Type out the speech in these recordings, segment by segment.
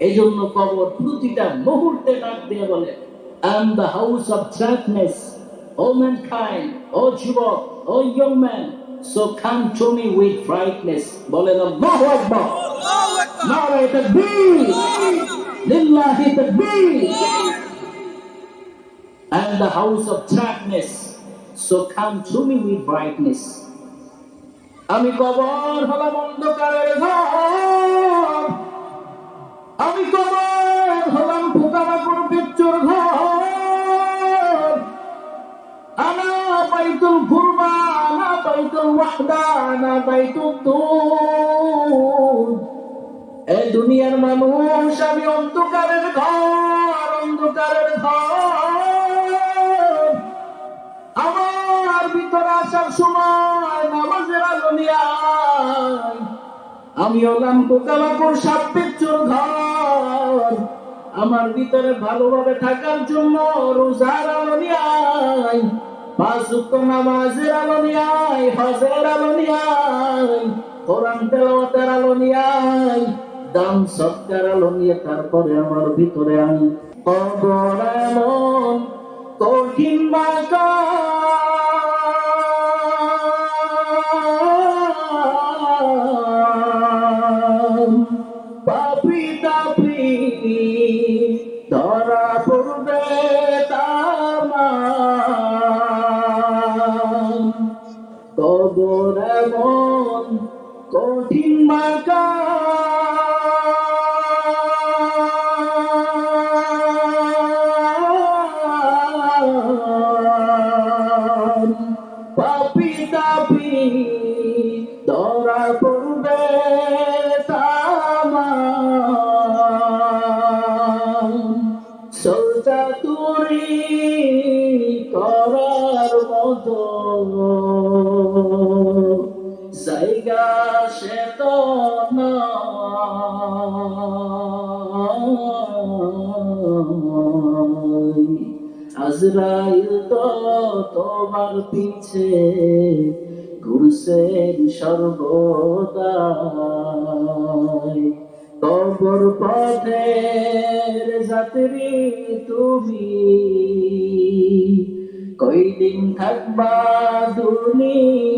এই জন্য কবর প্রতিটা মুহূর্তে ডাক দিয়ে বলে I am the house of darkness O mankind ও যুবক O young man so come to me with brightness বলেন আল্লাহু আকবার! নারে তাকবীর লিল্লাহি তাকবীর I am the house of darkness, so come to me with brightness. আমি কবর হলাম অন্ধকারের ঘর। আমি কবর হলাম পোকামাকড় পিচ্চর ঘর আনা বাইতুল কুরবা আনা বাইতুল ওয়াহদা আনা বাইতুল তুর এই দুনিয়ার মানুষ, আমি অন্ধকারের ঘর অন্ধকারের ঘর। আমার ভিতরে আসার সময় নামাজের আলো নিয়ে। আমি হলাম পোকামাকড় সাপ পিচ্চুর ঘর আমার ভিতরে ভালোভাবে থাকার জন্য রোজার আলো নিয়ে আয়। পাঁচ ওয়াক্ত নামাজের আলো নিয়ে আয়, হজের আলো নিয়ে আয়, কোরআন তেলাওয়াতের আলো নিয়ে আয়, দান সৎকার আলো নিয়ে তারপরে আমার ভিতরে আমি কবর এমন আজরাইল তো তোমার পিছে ঘুরছেন সর্বদাই। কবর পথের যাত্রী তুমি। কয়দিন থাকবা দুনিয়া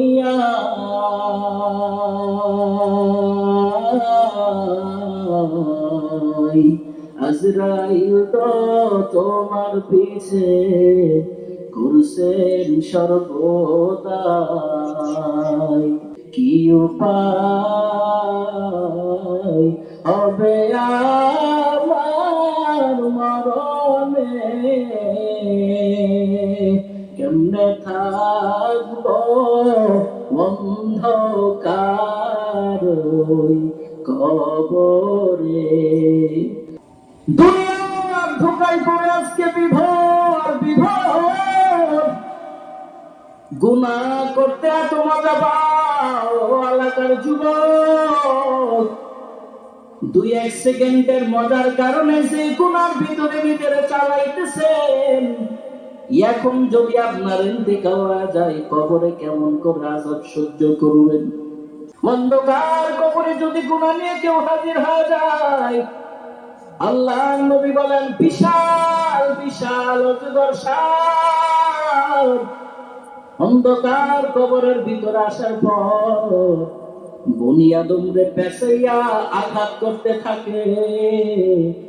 আজরাইল তো তোমার পিছে কুরসের সর্বদাই কি উপায়? হবে আমার দুই, এক সেকেন্ডের মজার কারণে ভিতরে ভিতরে চালাইতেছেন, এখন যদি আপনার যায়, কবরে কেমন করে সহ্য করবেন? অন্ধকার কবরে যদি গুনাহ নিয়ে কেউ হাজির হয়ে যায়, আল্লাহ নবী বলেন, বিশাল বিশাল অজগর অন্ধকার কবরের ভিতরে আসার পর বুনিয়াদমরে আঘাত করতে থাকে।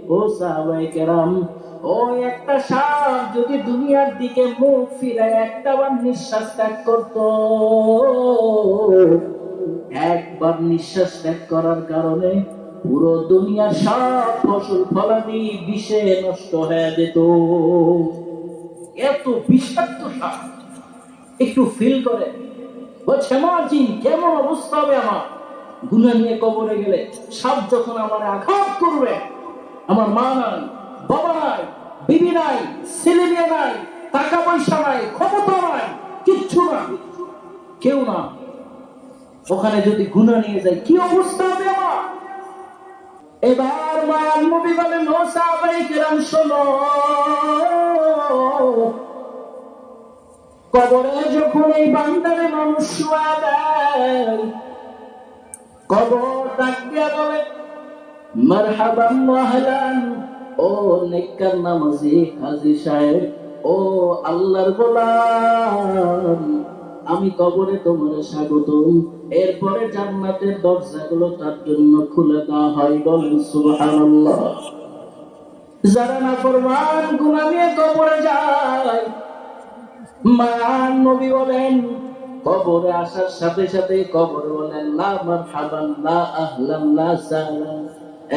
ও সাহাবাই কেরাম, ও একটা সাপ যদি দুনিয়ার দিকে মুখ একটা বার নিঃশ্বাস ত্যাগ করত। একবার নিঃশ্বাস ত্যাগ করার কারণে পুরো দুনিয়ার সব ফসল, ফলাদি বিষে নষ্ট হয়ে যেত। এত বিষাক্ত সাপ, একটু ফিল করে। কেমন অবস্থা হবে আমার? নিয়ে কবরে গেলে সাপ যখন আমার আঘাত করবে, আমার মা নাই, বাবা নাই, বিবি নাই, ছেলে মেয়ে নাই টাকা পয়সা নাই, ক্ষমতা নাই, কিচ্ছু না কেউ না। ওখানে যদি গুনা নিয়ে যায়, কি অবস্থা হবে আমার? এবার মায়ার নবী বলেন কেরাম, শোনো কবরে যখন এই বান্দারে মানুষ কবর বলে, মারহাবান ওয়াহলান ও নামাজি হাজী সাহেব, ও আল্লাহর গোলাম, আমি কবরে তোমার স্বাগত এরপরে জান্নাতের দরজাগুলো তার জন্য খুলে দেওয়া হয়। বলেন, সুবহানাল্লাহ। যারা না ফরমান গুনাহ নিয়ে কবরে যায় মান নবী বলেন, কবরে আসার সাথে সাথে কবর বলেন মারহাবান সালাম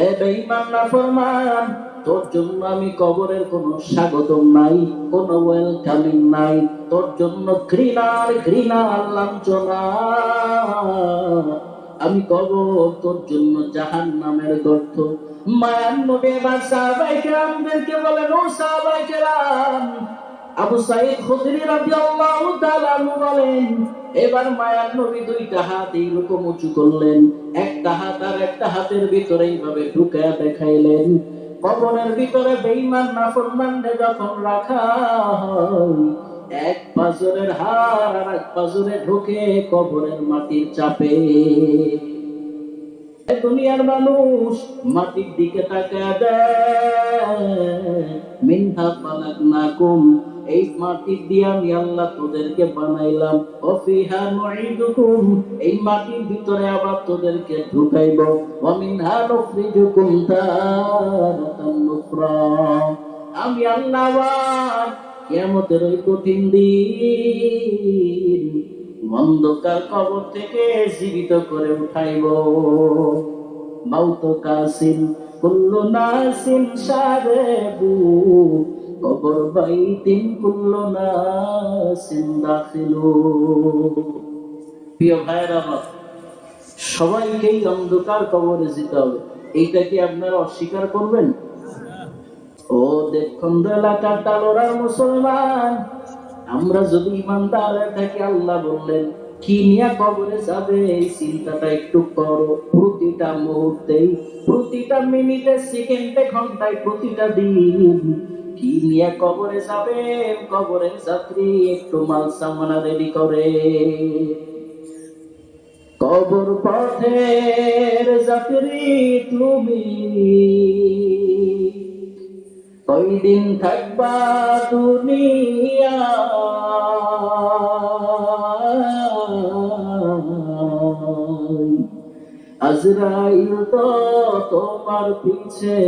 এ বেঈমান না ফরমান তোর জন্য আমি কবরের কোনো স্বাগতম নাই, কোনো ওয়েলকামিং নাই, তোর জন্য ঘৃণার ঘৃণার লাঞ্ছনা। আমি কবর তোর জন্য জাহান নামের গর্ত। মায়ান নবী, এবার সাহাবাই কেরামদেরকে বলেন, ও সাহাবাই কেরাম আবু সাইদ খুদরি রাদিয়াল্লাহু তাআলা বলেন, এবার মায়ার নবী দুইটা হাত এইরকম উঁচু করলেন। একটা হাত আর একটা হাতের ভিতরে এইভাবে ঢুকায়া দেখাইলেন। কবরের ভিতরে বেঈমান নাফরমানরে যখন রাখা এক পাজরের হার আর এক পাজরে ঢুকে কবরের মাটির চাপে। দুনিয়ার মানুষ মাটির দিকে তাকায় দেয় মিনহা ফালাকনাকুম এই মাটির দিয়ে আমি আল্লাহ তোদেরকে বানাইলাম। অফিহা নুইদুকুম এই মাটির ভিতরে আবার তোদেরকে ঢুকাইব। ওয়া মিনহা নুখরিজুকুম তারাতান নুখরা। আমি আল্লাহ কিয়ামতের ওই কঠিন দিন অন্ধকার কবর থেকে জীবিত করে উঠাইব। মাউত কাসিন কুল্লু নাসিন সারেবু কবর বাইতিন কুল্লু নাসিন দাখিলু। প্রিয় আমার, সবাইকেই অন্ধকার কবরে যেতে হবে। এইটা কি আপনারা অস্বীকার করবেন? ও দেখুন এলাকার মুসলমান, আমরা যদি ইমানদার থাকি, আল্লাহ বললেন, কি নিয়ে কবরে যাবে? এই চিন্তাটা একটু করো। প্রতিটা মুহূর্তেই, প্রতিটা মিনিটে, সেকেন্ডে, ঘন্টায়, প্রতিটা দিন কি নিয়ে কবরে যাবে? কবরের যাত্রী একটু মাল সামানা রেডি করে। কবর পথের যাত্রী তুমি। কয়দিন থাকবা দুনিয়া? আজরাইল তো তোমার পিছে।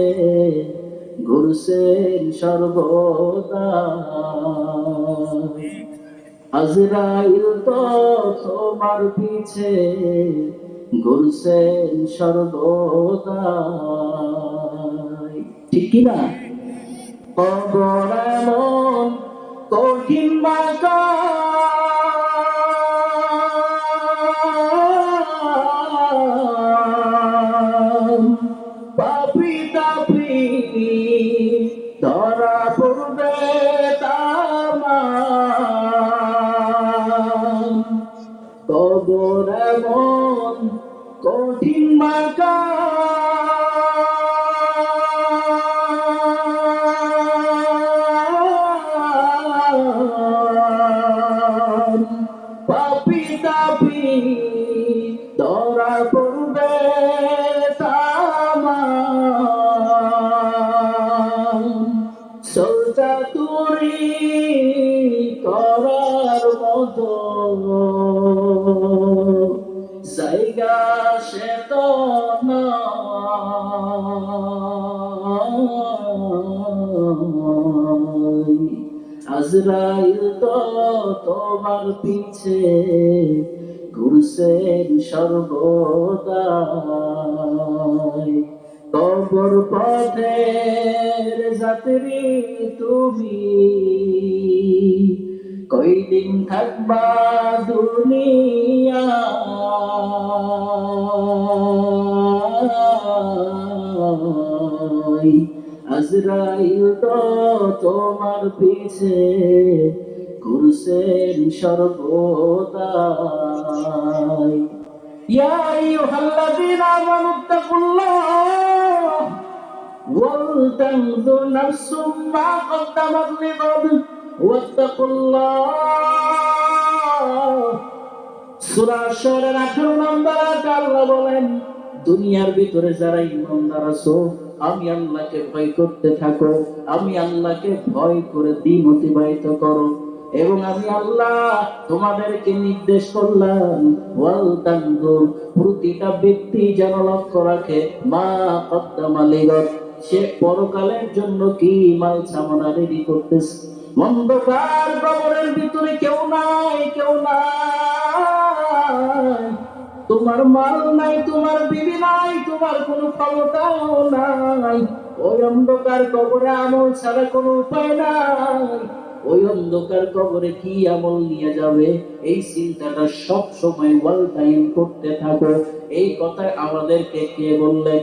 ঘুরছেন সর্বদা। আজরাইল তো তোমার পিছে ঘুরছেন সর্বদা। ঠিক কিনা কবর এমন কঠিন বাঁকা কবর এমন কঠিন বাঁকা পাপি তাপি ধরা পড়বে সোজা তুরি করার তোমার পিছে ঘুরছেন সর্বদাই। কবর পথের যাত্রী তুমি। কয়দিন থাকবা দুনিয়া আজরাইল তো তোমার পিছে ঘুরছেন সর্বদাই ইয়া আইয়ুহাল্লাযীনা আমানু তাকুল্লাহ ولتنظر نفس ما قدمت لغد واتقوا الله সূরা শরের 18 নম্বর আয়াতে আল্লাহ বলেন দুনিয়ার ভিতরে যারা ইমানদার আছো আমি আল্লাহকে ভয় করতে থাকো আমি আল্লাহকে ভয় করে দিন অতিবাহিত করো এবং আমি আল্লাহ তোমাদেরকে নির্দেশ করলাম, ওয়াল প্রতিটা ব্যক্তি যেন লক্ষ্য রাখে, মা কদ্দামালিগত সে পরকালের জন্য কি মাল সামানা রেডি করতেছে? অন্ধকার কবরের ভিতরে কেউ নাই কেউ নাই। তোমার মাল নাই, তোমার বিবি নাই, তোমার কোনো ক্ষমতাও নাই। ওই অন্ধকার কবরে আমল ছাড়া কোনো উপায় নাই। ওই অন্ধকার কবরে কি আমল নিয়ে যাবে? এই চিন্তাটা সব সময় ওয়াল টাইম করতে থাকো। এই কথা আমাদেরকে কে বললেন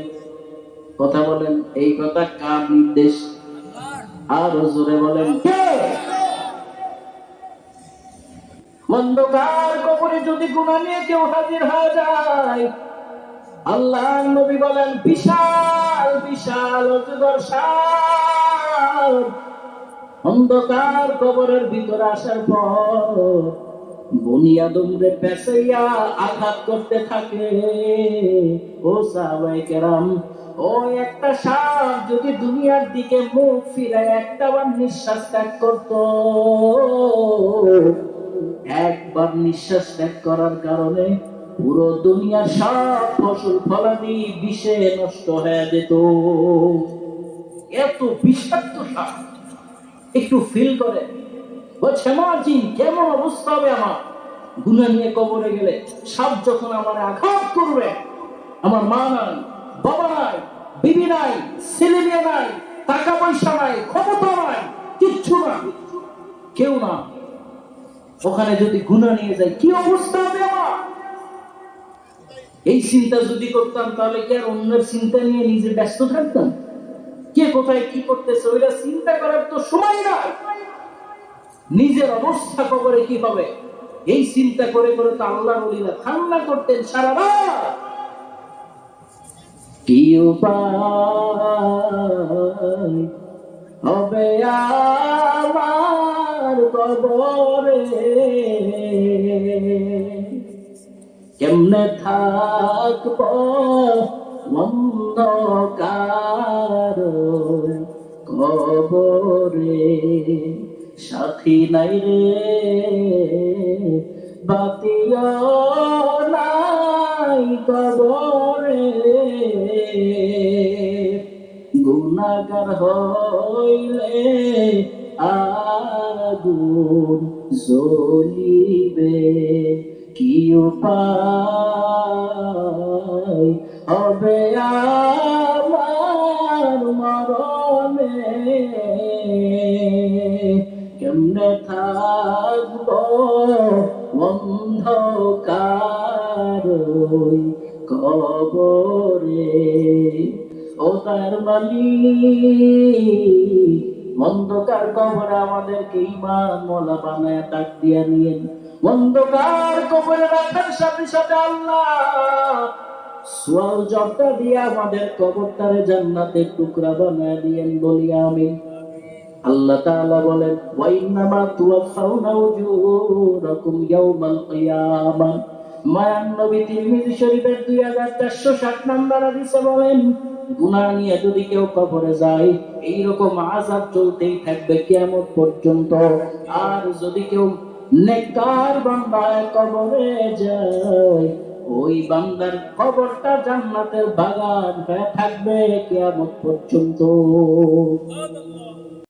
কথা বলেন, এই কথা কার নির্দেশ? আরও জোরে বলেন অন্ধকার কবরে যদি গুণা নিয়ে কেউ হাজির হয়ে যায় আল্লাহ নবী বলেন, বিশাল বিশাল অজগর সাপ অন্ধকার কবরের ভিতরে আসার পর বুনিয়াদমরে পেছাইয়া আঘাত করতে থাকে। ও সাহাবাই কেরাম, ও একটা সাপ যদি দুনিয়ার দিকে মুখ ফিরায়, একটা বার নিঃশ্বাস ত্যাগ করতো। একবার নিঃশ্বাস ত্যাগ করার কারণে পুরো দুনিয়ার সব ফসল ফলাদি বিষে নষ্ট হয়ে যেত। এত বিষাক্ত সাপ। একটু ফিল করে। বলছে মার্জিন কেমন অবস্থা হবে আমার? গুনা নিয়ে কবরে গেলে, সাপ যখন আমার আঘাত করবে, আমার মা নাই, বাবা নাই, বিবি নাই, ছেলে মেয়ে নাই টাকা পয়সা নাই, ক্ষমতা নাই, কিচ্ছু না কেউ না। ওখানে যদি গুণা নিয়ে যায়, কি অবস্থা হবে আমার? এই চিন্তা যদি করতাম, তাহলে কি আর অন্যের চিন্তা নিয়ে নিজে ব্যস্ত থাকতাম? কোথায় কি করতেছে, ওইটা চিন্তা করার তো সময় নাই। নিজের অবস্থা কবরে কি হবে? এই চিন্তা করে করে তো আল্লাহ বলিরা ঠান্ডা করতেন সারা রাত। কি উপায় হবে আমার কবরে। কেমনে থাকব অন্ধকার? কবরে সাথী নাই রে নাই কবরে। গুণাগার হইলে আগুন জ্বলিবে কি উপায় হবে ওই কবরে। ও তার মালিক, অন্ধকার কবরে আমাদেরকে ইমান মোলা বানায় তাক দিয়া নিয়েন। অন্ধকার কবরে রাখার সাথে সাথে আল্লাহ সোয়াল জবটা দিয়ে আমাদের কবরটারে জান্নাতের টুকরা বানায় দিয়েন বলি আমি আল্লাহ তাআলা বলেন ওয়াইন্নামা তুওয়াফাউনা উজুরাকুম ইয়াউমাল কিয়ামাহ মায়ান নবী তিরমিজি শরীফের 2460 নাম্বার হাদিসে বলেন, গুনাহ নিয়ে যদি কেউ কবরে যায় এই রকম আযাব চলতেই থাকবে পর্যন্ত। আর যদি কেউ নেককার বান্দায় কবরে যায়, ওই বান্দার কবরটা জান্নাতের বাগান হয়ে থাকবে কিয়ামত পর্যন্ত।